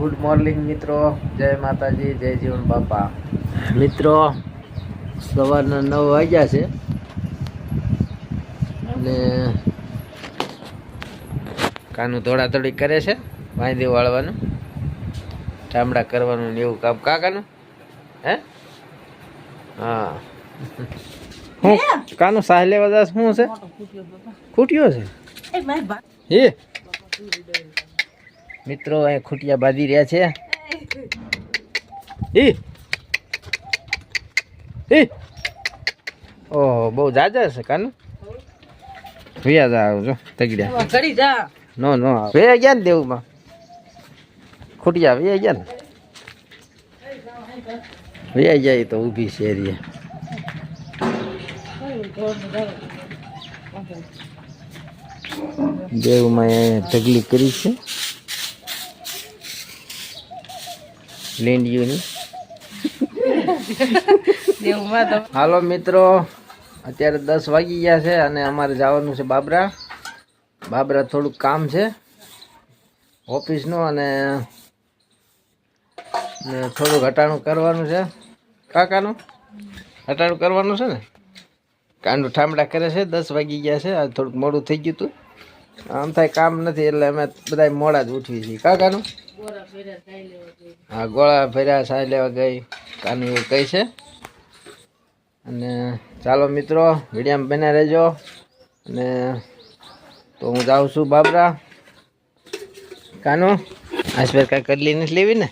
Good morning મિત્રો. જય માતાજી જય જીવન બાપા. મિત્રો સવારના નવ વાગ્યા છે. અને કાનું દોડાદોડી કરે છે વાંદી વાળવાનું. ચામડા કરવાનું ને એવું કામ. કાકાનું હે? હા. હું? કાનું સાહ લેવા દાસ શું છે? ખૂટ્યો છે? એ મિત્રો અહીં ખૂટિયા બાંધી રહ્યા છે. ઈ. ઈ. ઓહો બહુ જાજા છે કાન. વ્યા જા આવજો તગડ્યા. ચડી જા. નો નો વે ગયા ને દેવમાં. ખૂટિયા વે ગયા ને. વે જાય તો ઊભી છે એરિયે. દેવમાં ઢગલી કરી છે. લીંડિયુની હાલો મિત્રો, અત્યારે દસ વાગી ગયા છે અને અમારે જવાનું છે બાબરા. બાબરા થોડુંક કામ છે, ઓફિસનું અને ને હટાણું કરવાનું છે. કાકાનું? ઘટાણું કરવાનું છે ને? કાંડું ઠામડા કરે છે, દસ વાગી ગયા છે, આ થોડુંક મોડું થઈ ગયું હતું આમ થાય કામ નથી એટલે અમે બધા મોડા જ ઉઠવી છીએ. કાકાનું હા ગોળા ભર્યા સાંજ લેવા ગઈ. કાનું એવું કહે છે? અને ચાલો મિત્રો વિડીયામાં બન્યા રહેજો. અને તો હું જાઉં છું બાબરા. કાનું? આસપાસ કાંઈ કડલી નથી લેવી ને?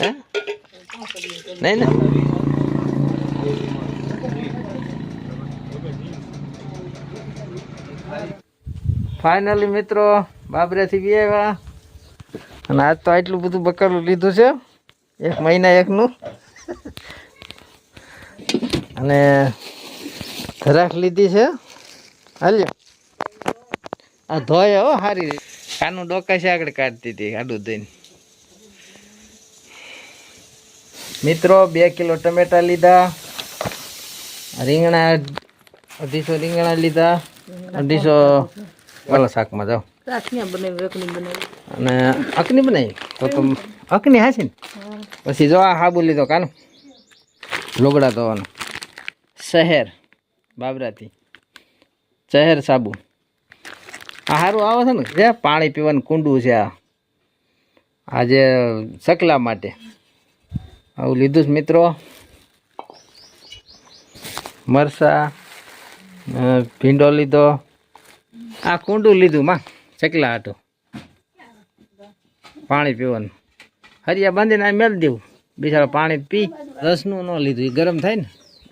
હે? નહીં ને? ફાઇનલી મિત્રો, બાબરેથી બી આવ્યા. અને આજ તો આટલું બધું બકરું લીધું છે. એક મહિના એકનું. અને ધરાક લીધી છે. હાલ્યો. આ ધોય હો સારી કાનું ડોકા છે આગળ કાઢતી હતી, આડું દઈને મિત્રો, બે કિલો ટમેટા લીધા. રીંગણા, અઢીસો રીંગણા લીધા. અઢીસો વાલા શાકમાં જાઓ. અને અકની બનાવી? તો તો અકની હાસી ને? પછી જો આ હાબુ લીધો કાનો. લોગડા ધોવાનો. શહેર બાબરાથી. શહેર સાબુ. આ સારું આવે છે ને? જે પાણી પીવાનું કુંડું છે આ. આજે સકલા માટે. આવું લીધું છે મિત્રો. મરસા ભીંડો લીધો. આ કુંડું લીધું, માં. ચકલા હતું. પાણી પીવાનું. હરિયા બાંધીને આ મેળ દેવું. બિચારા પાણી પી, રસનું ન લીધું. એ ગરમ થાય ને.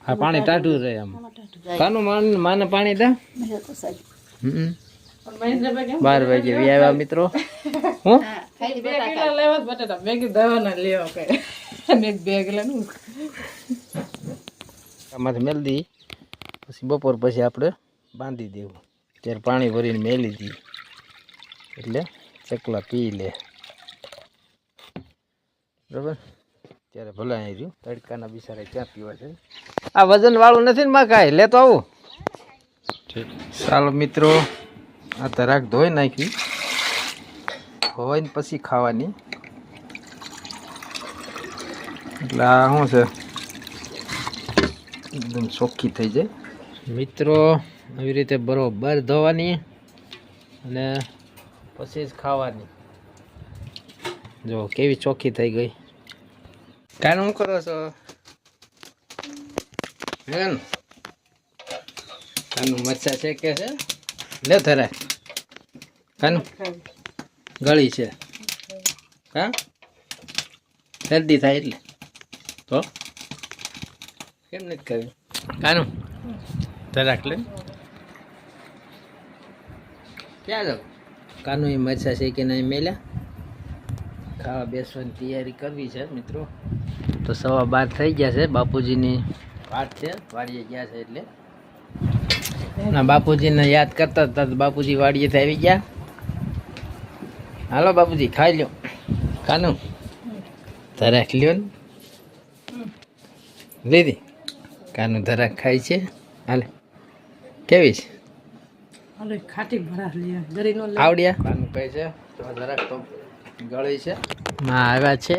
આ પાણી ટાટું રહે આમ. કાનું માન, માને પાણી દે. બાર વાગે આવ્યા મિત્રો. હું? આમાંથી મેળ દી. પછી બપોર પછી આપણે બાંધી દેવું. ત્યારે પાણી ભરીને મેલી દી. એટલે ચકલા પી લે. બરાબર? ત્યારે ભલે અહીં રહ્યું. તડકાના બિચારા ક્યાં પીવા છે? આ વજન વાળું નથી ને માં કાંઈ? લેતો આવું. ચાલો મિત્રો આ તરાક ધોઈ નાખી. ધોઈને પછી ખાવાની. એટલે આ શું છે? એકદમ ચોખ્ખી થઈ જાય. મિત્રો આવી રીતે બરોબર ધોવાની અને પછી જ ખાવાની. જો, કેવી ચોખ્ખી થઈ ગઈ. કાન શું કરો છો? હેન કાનું મચ્છા છે કે છે? લે ધરાય. કાનું ગળી છે. હા? શરદી થાય એટલે. તો? કેમ નથી કર્યું કાનું ધરાક લે. ક્યાં જાવ કાનું એ મરસા છે કે નહીં મેલ્યા? ખાવા બેસવાની તૈયારી કરવી છે, મિત્રો. તો સવા બાર થઈ ગયા છે, બાપુજીની વાત છે, વાડીએ ગયા છે એટલે. ના, બાપુજીને યાદ કરતા હતા તો બાપુજી વાડીએથી આવી ગયા. હાલો બાપુજી, ખાઈ લ્યો. કાનું, ધરાક લ્યો ને. લીધી કાનું ધરાક ખાય છે. હાલે. કેવી છે? અરે ખાટી ભરા લે ગરી નો લે આવડ્યા. છે તો ધરાક તો ગળી છે. માં આવ્યા છે.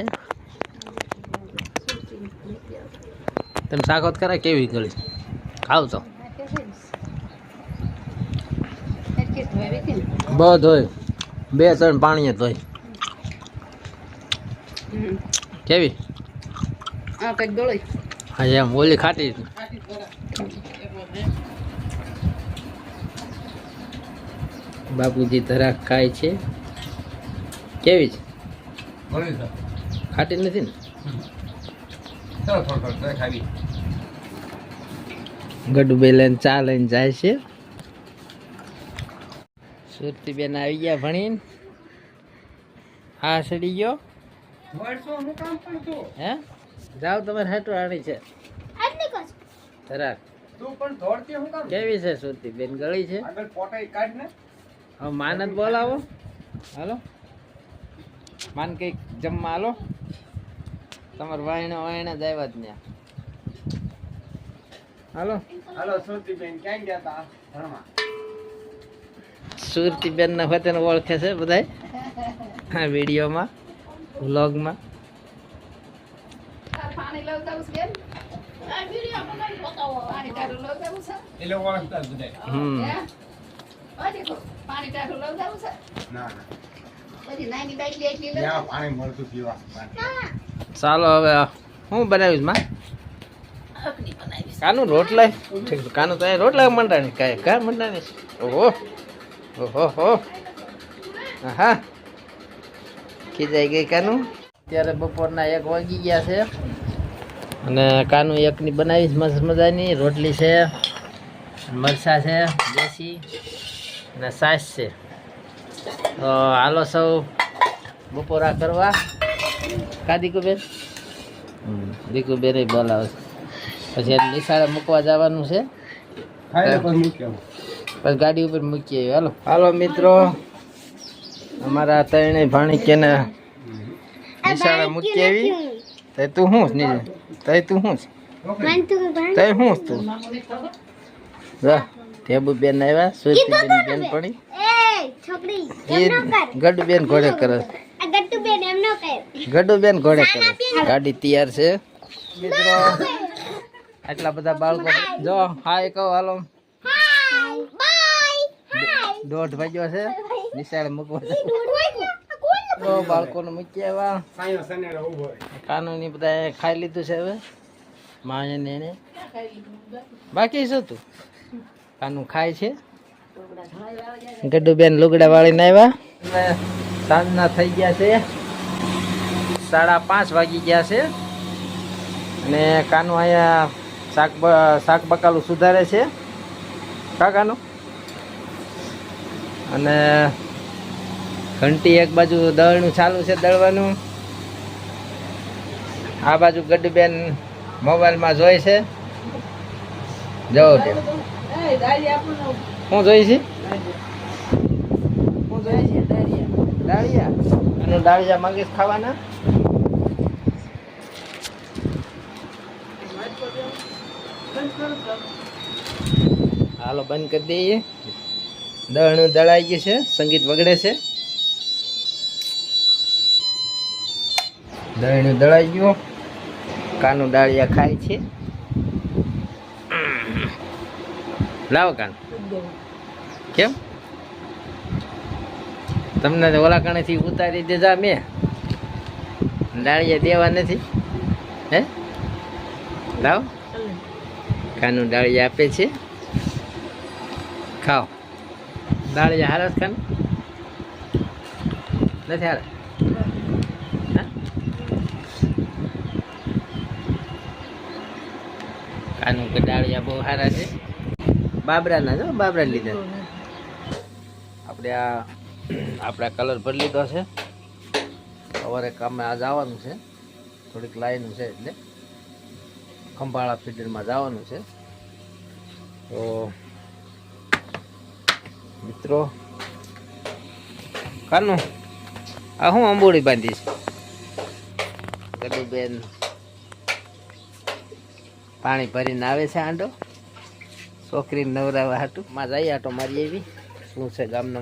તમે શાકોત કરા કેવી ગળી? ખાવ તો. બધ હોય બે ત્રણ પાણી જ હોય કેવી? હા કંઈક ગળી. હા એમ ઓલી ખાટી. બાપુજી ધરાક ખાય છે. કેવી છે? ખાટી નથી ને? ગડુબે લઈને ચા લઈને જાય છે. સુરતી બેન આવી ગયા ભણીને. હા સડી ગયો? હે જાઓ તમારે હાટું આણી છે. ધરાક. કેવી છે સુરતી બેન ગળી છે? હવે માન જ બોલાવો. હાલો. માન કંઈક જમવા હાલો. તમારે વાયણે વાયણે જ આવ્યા જ ત્યાં હાલો. સુરતી સુરતીબેન ના હોતે ઓળખે છે બધા હા વિડીયોમાં વ્લોગમાં. પાણી લઈ છે બેન આ વીડિયો બનાવી બતાવો પાણી ટાઢું લઈ હમ. હે? પાણી ટાઢું લઈ જાઉં છે બધી નાની બાટલી એટલી લઈ જાઉં. ચાલો હવે હું બનાવીશમાં? કાનું રોટલા? કાનું તો રોટલા મંડાણી કાંઈ કા મંડાણી? ઓહો ઓહો હો. હા ખીજાઈ ગઈ કાનું? ત્યારે બપોરના એક વાગી ગયા છે. અને કાનું એકની બનાવીશ મસ્ત મજાની. રોટલી છે મરસા છે દેશી. અને સાસ. છે તો હાલો સૌ બપોરા કરવા. કા દીકુબેન? દીકુબેન બોલાવે પછી એને નિશાળે મૂકવા જવાનું છે. પછી ગાડી ઉપર મૂકી આવી હાલો. હાલો મિત્રો. અમારા ત્રણેય ભાણી કેને નિશાળે મૂકી આવી. તે તું શું છે નીચે તે તું શું છે તે શું છે તું. જા આવ્યા સુરતીબેન બેન પડી. એ ગડુ બેન ઘોડે કરે. ગડુ બેન ઘોડે કરે. ગાડી તૈયાર છે. મિત્રો આટલા બધા બાળકો જો હાય કહો હાલો. દોઢ વાગ્યો છે. નિશાળ મૂકવા તો બાળકોને મૂકી આવ્યા કાનૂની બધા ખાઈ લીધું છે હવે. માને બાકી શું તું? કાનું ખાય છે? ગડુબેન બેન લુગડા વાળીને આવ્યા. સાંજના થઈ ગયા છે. સાડા પાંચ વાગી ગયા છે. અને કાનું અહીંયા શાક શાક બકાલું સુધારે છે. કાકાનું અને ઘંટી એક બાજુ દળનું ચાલુ છે, દળવાનું. આ બાજુ ગડ્ડુબેન મોબાઈલમાં જોઈ છે. જવો શું જોઈ છે? હું જોઈ છે દાળિયા? અને દાળિયા માંગીશ ખાવાના? હાલો બંધ કરી દઈએ. દળનું દળાઈ ગયું છે સંગીત વગડે છે. દળનું દળાઈ ગયું. કાનું દાળિયા ખાય છે. લાવો કાન. કેમ? તમને ઓલા કણેથી ઉતારી દેજા મેં. ડાળિયા દેવા નથી. હે? લાવો. કાનું ડાળિયા આપે છે. ખાઓ. દાળિયા હારસ કાન? નથી હાર? કાનું કે દાળિયા બહુ સારા છે. બાબરાના જો બાબરા લીધા. આપણે આ આપણે કલર ભરી લીધો છે. સવારે કામે આજ આવવાનું છે. થોડીક લાઈન છે એટલે ખંભાળા ફીડરમાં જવાનું છે. તો મિત્રો કાનું આ હું અંબોડી બાંધીશ ગડુબેન પાણી ભરીને આવે છે આંડો? છોકરીને નવરાવા હતું માં જઈએ આટો મારી આવી. શું છે ગામનો